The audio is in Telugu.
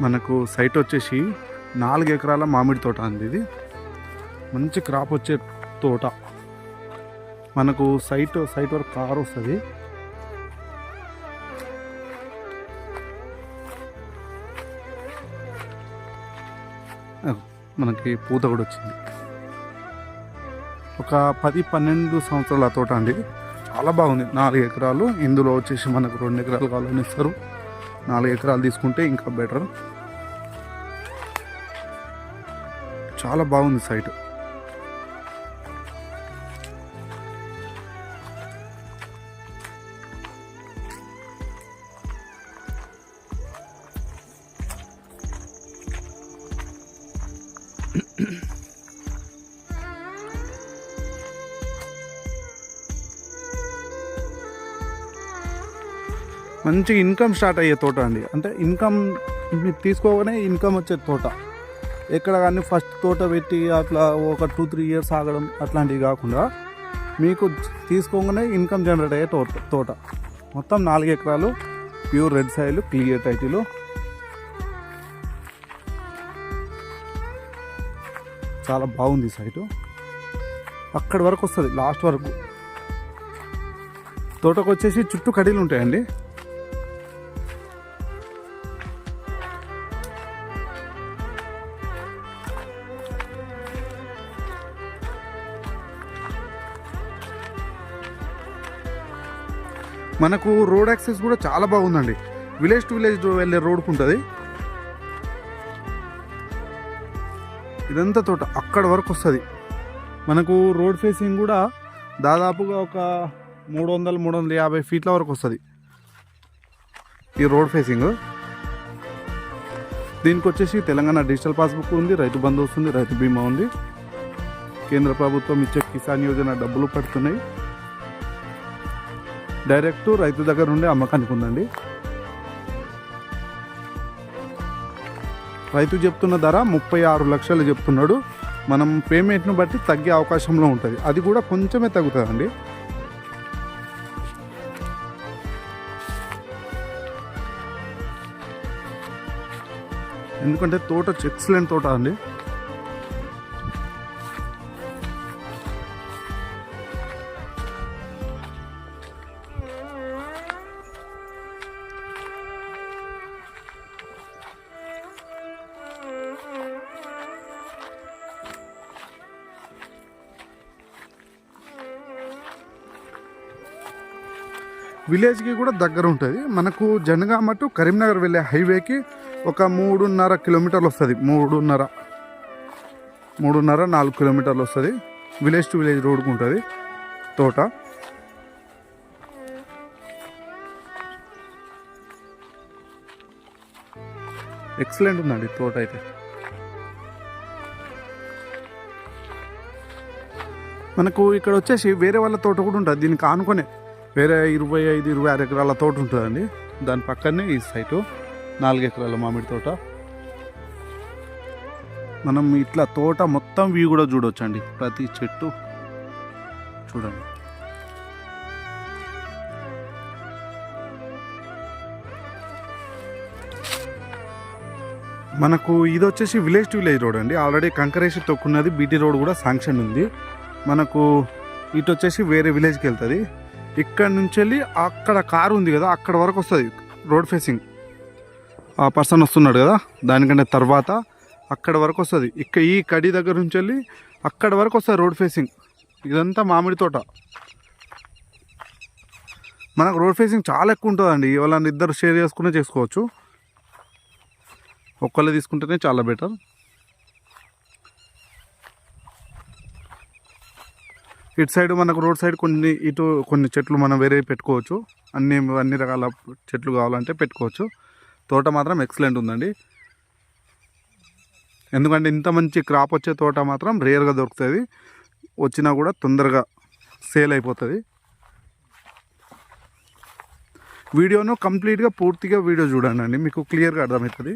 మనకు సైట్ వచ్చేసి నాలుగు ఎకరాల మామిడి తోట అండి ఇది. మంచి క్రాప్ వచ్చే తోట. మనకు సైట్ సైట్ వరకు కారు వస్తుంది. మనకి పూత కూడా వచ్చింది. ఒక పది పన్నెండు సంవత్సరాల తోట అండి చాలా బాగుంది. నాలుగు ఎకరాలు. ఇందులో వచ్చేసి మనకు రెండు ఎకరాలు కావాలని ఇస్తారు. నాలుగు ఎకరాలు తీసుకుంటే ఇంకా బెటర్ చాలా బాగుంది సైట్. మంచి ఇన్కమ్ స్టార్ట్ అయ్యే తోట అండి. అంటే ఇన్కమ్ మీరు తీసుకోగానే ఇన్కమ్ వచ్చే తోట. ఎక్కడ కానీ ఫస్ట్ తోట పెట్టి అట్లా ఒక టూ త్రీ ఇయర్స్ ఆగడం అట్లాంటివి కాకుండా మీకు తీసుకోగానే ఇన్కమ్ జనరేట్ అయ్యే తోట తోట. మొత్తం నాలుగు ఎకరాలు pure red soil clear title. చాలా బాగుంది సైటు. అక్కడి వరకు వస్తుంది లాస్ట్ వరకు. తోటకు వచ్చేసి చుట్టూ కడీలు ఉంటాయండి. మనకు రోడ్ యాక్సెస్ కూడా చాలా బాగుందండి. విలేజ్ టు విలేజ్ వెళ్ళే రోడ్కు ఉంటుంది. ఇదంతా తోట అక్కడ వరకు వస్తుంది. మనకు రోడ్ ఫేసింగ్ కూడా దాదాపుగా ఒక మూడు వందలు మూడు వందల యాభై ఫీట్ల వరకు వస్తుంది. ఈ రోడ్ ఫేసింగ్. దీనికి వచ్చేసి తెలంగాణ డిజిటల్ పాస్బుక్ ఉంది రైతు బంధు వస్తుంది రైతు బీమా ఉంది. కేంద్ర ప్రభుత్వం ఇచ్చే కిసాన్ యోజన డబ్బులు పడుతున్నాయి. డైరెక్ట్ రైతు దగ్గర నుండి అమ్మకానికి ఉందండి రైతు చెప్తున్న ధర ముప్పై ఆరు లక్షలు చెప్తున్నాడు. మనం పేమెంట్ను బట్టి తగ్గే అవకాశంలో ఉంటుంది. అది కూడా కొంచెమే తగ్గుతుందండి. ఎందుకంటే తోట ఎక్సలెంట్ తోట అండి. విలేజ్కి కూడా దగ్గర ఉంటుంది మనకు జనగామ టు కరీంనగర్ వెళ్ళే హైవేకి ఒక మూడున్నర కిలోమీటర్లు వస్తుంది. మూడున్నర మూడున్నర నాలుగు కిలోమీటర్లు వస్తుంది. విలేజ్ టు విలేజ్ రోడ్కు ఉంటుంది తోట. ఎక్సలెంట్ ఉందండి తోట అయితే. మనకు ఇక్కడ వచ్చేసి వేరే వాళ్ళ తోట కూడా ఉంటుంది. దీనికి ఆనుకొనే వేరే ఇరవై ఐదు ఇరవై ఆరు ఎకరాల తోట ఉంటుందండి. దాని పక్కనే ఈ సైటు నాలుగు ఎకరాల మామిడి తోట. మనం ఇట్లా తోట మొత్తం వ్యూ కూడా చూడొచ్చండి. ప్రతి చెట్టు చూడండి. మనకు ఇది వచ్చేసి విలేజ్ టు విలేజ్ రోడ్ అండి. ఆల్రెడీ కంకరేసి తొక్కున్నది బీటీ రోడ్ కూడా శాంక్షన్ ఉంది. మనకు ఇటు వచ్చేసి వేరే విలేజ్కి వెళ్తుంది. ఇక్కడ నుంచి వెళ్ళి అక్కడ కారు ఉంది కదా అక్కడ వరకు వస్తుంది రోడ్ ఫేసింగ్. ఆ పర్సన్ వస్తున్నాడు కదా దానికంటే తర్వాత అక్కడ వరకు వస్తుంది. ఇక్కడ ఈ కడి దగ్గర నుంచి వెళ్ళి అక్కడ వరకు వస్తుంది రోడ్ ఫేసింగ్. ఇదంతా మామిడి తోట. మనకు రోడ్ ఫేసింగ్ చాలా ఎక్కువ ఉంటుందండి. ఎవరైనా ఇద్దరు షేర్ చేసుకునే చేసుకోవచ్చు. ఒక్కళ్ళే తీసుకుంటేనే చాలా బెటర్. ఇటు సైడ్ మనకు రోడ్ సైడ్ కొన్ని ఇటు కొన్ని చెట్లు మనం వేరే పెట్టుకోవచ్చు. అన్ని అన్ని రకాల చెట్లు కావాలంటే పెట్టుకోవచ్చు. తోట మాత్రం ఎక్సలెంట్ ఉందండి. ఎందుకంటే ఇంత మంచి క్రాప్ వచ్చే తోట మాత్రం రేర్గా దొరుకుతుంది. వచ్చినా కూడా తొందరగా సేల్ అయిపోతుంది. వీడియోను కంప్లీట్గా పూర్తిగా వీడియో చూడండి మీకు క్లియర్గా అర్థమవుతుంది.